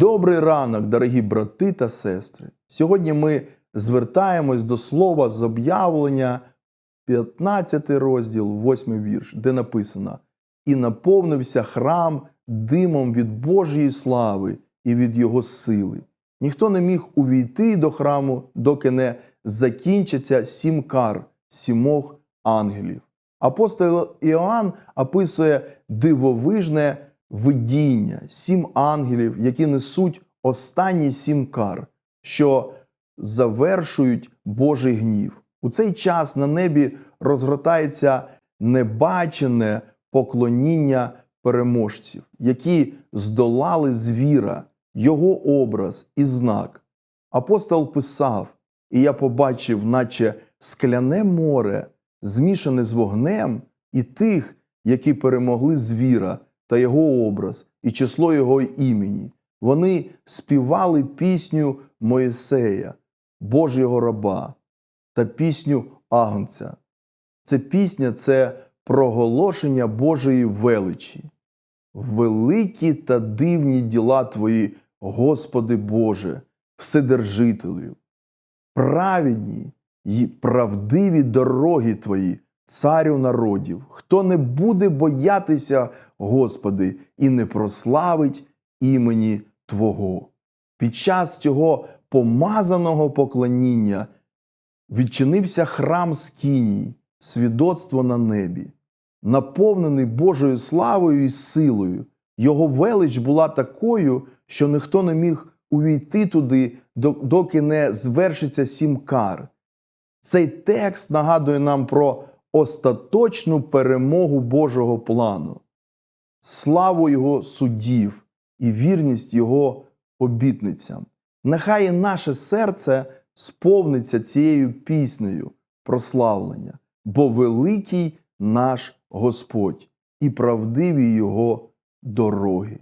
Добрий ранок, дорогі брати та сестри. Сьогодні ми звертаємось до слова з об'явлення, 15 розділ, 8 вірш, де написано: І наповнився храм димом від Божої слави і від Його сили. Ніхто не міг увійти до храму, доки не закінчиться сім кар сімох ангелів. Апостол Іоанн описує дивовижне видіння, сім ангелів, які несуть останні сім кар, що завершують Божий гнів. У цей час на небі розгортається небачене поклоніння переможців, які здолали звіра, його образ і знак. Апостол писав, і я побачив, наче скляне море, змішане з вогнем, і тих, які перемогли звіра та його образ, і число його імені. Вони співали пісню Моїсея, Божого раба, та пісню Агнця. Це пісня це проголошення Божої величі. Великі та дивні діла Твої, Господи Боже, Вседержителю, праведні й правдиві дороги Твої, царю народів, хто не буде боятися, Господи, і не прославить імені Твого. Під час цього помазаного поклоніння відчинився храм Скинії, свідоцтво на небі, наповнений Божою славою і силою. Його велич була такою, що ніхто не міг увійти туди, доки не звершиться сім кар. Цей текст нагадує нам про остаточну перемогу Божого плану, славу Його судів і вірність Його обітницям. Нехай наше серце сповниться цією піснею прославлення, бо великий наш Господь і правдиві Його дороги.